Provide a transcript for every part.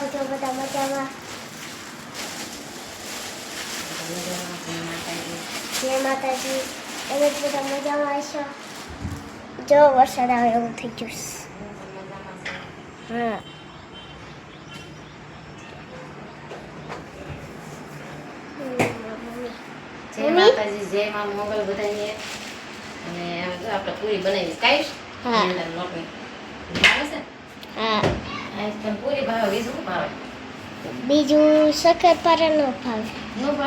કેમ છો બધા મજામાં. જય માતાજી. એમ જ બધા મજામાં હશો? જો વરસાદ આવે એવું થઈ ગયું હા. જય માતાજી જય માં મોગલ બધાને અને આપણે પૂરી બનાવી કાઈશ હા. લોટની છે? હા. બીજું શક્કરપારા નો ભાવે.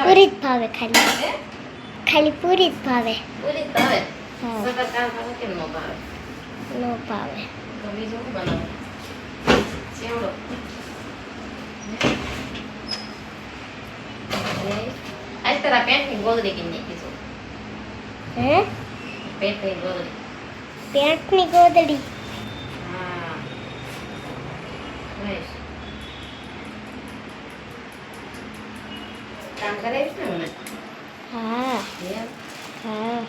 પૂરી જ ભાવે ખાલી. ખાલી પૂરી જ ભાવે. પૂરી જ ભાવે? સકર કેમ નો ભાવે? ન ભાવે. બીજું શું બનાવે? ચેવડો હે? આજ તારા પેન્ટની ગોદડી કિન નાખી છું? હે? પેન્ટની ગોદડી. પેન્ટની ગોદડી હા બસ કામ કરાવીશ ને મને હા. હા.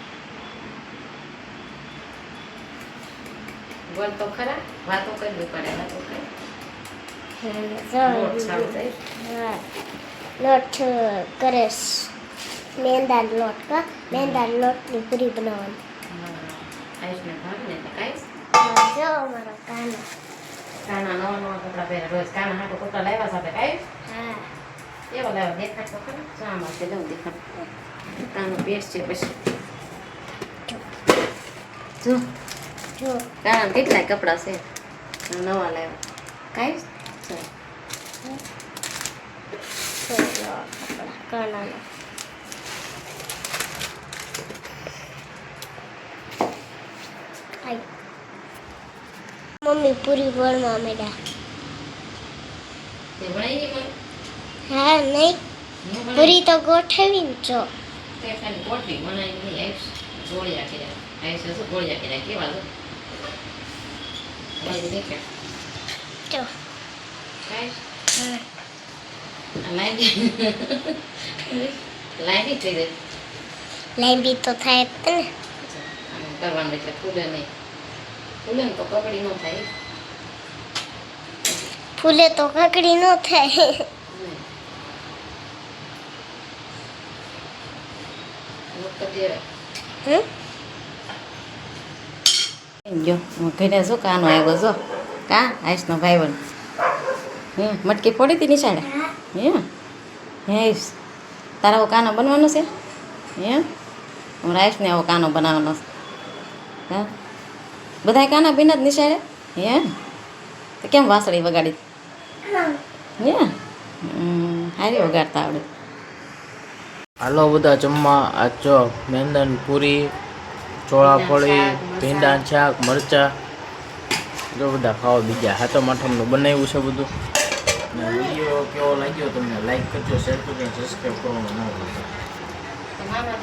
બોલ તો ખરા વાતો કરવી પડે વાતો કરે. લોટ જો સારું થાય. હા. લોટ કરેશ. મેંદા લોટ કા મેંદા લોટની પૂરી બનાવવાની. ને જો કાનો. કાના નવા નવા કપડાં પહેરે રોજ કાના હાટો કપડાં લાવ્યા સાથે કાંઈ હા એવો લાવ્યો દેખાડ તો ખરા શામાં છે લઉં દેખાડ કાનો પેટ છે પછી જો જો કાના કેટલાય કપડાં છે નવા લાવ્યા કાંઈ છે જો જો કપડા કાનાના આઈ મમ્મી પૂરી વળવા માંડ્યા તે ભણાઈ ગઈ મને હા નહીં હું ભણાઈ પૂરી તો ગોઠવીને જો તે ખાલી પોટલી બનાવી નહીં આવીશ ગોળિયા કર્યા આવીશ પૂરી ગોળિયા કર્યા હા નહીં. પૂરી તો ગોઠવી ને જાય. લાંબી તો થાય જ ને. કરવાનું એટલે ફૂલે નહીં. ફૂલે ને તો કકડી ન થાય ફૂલે તો કાકડી ન થાય નહીં. લોટ કરી દેવાય. હમ જો હું ઘરે શું કાનો આવ્યો છો કા આઈસનો ભાઈ બન હે મટકી ફોડી હતી નિશાળે હે હે આઈશ તારા આવો કાનો બનવાનો છે હે હું રાઈસને આવો કાનો બનાવવાનો છે હા બધાય કાના પીના જ નિશાળે? હે? તો કેમ વાસળી વગાડી? હે? હમ, હારી વગાડતા આવડે. હાલો બધા જમવા આ જો મેંદન પૂરી ચોળાફળી ભીંડા શાક મરચા. જો બધા ખાવા બીજા. હાથમ આઠમનું બનાવ્યું છે બધું. અને વીડિયો કેવો લાગ્યો તમને? લાઈક કરજો શેર કરજો સબસ્ક્રાઈબ કરવાનું ન ભૂલતા.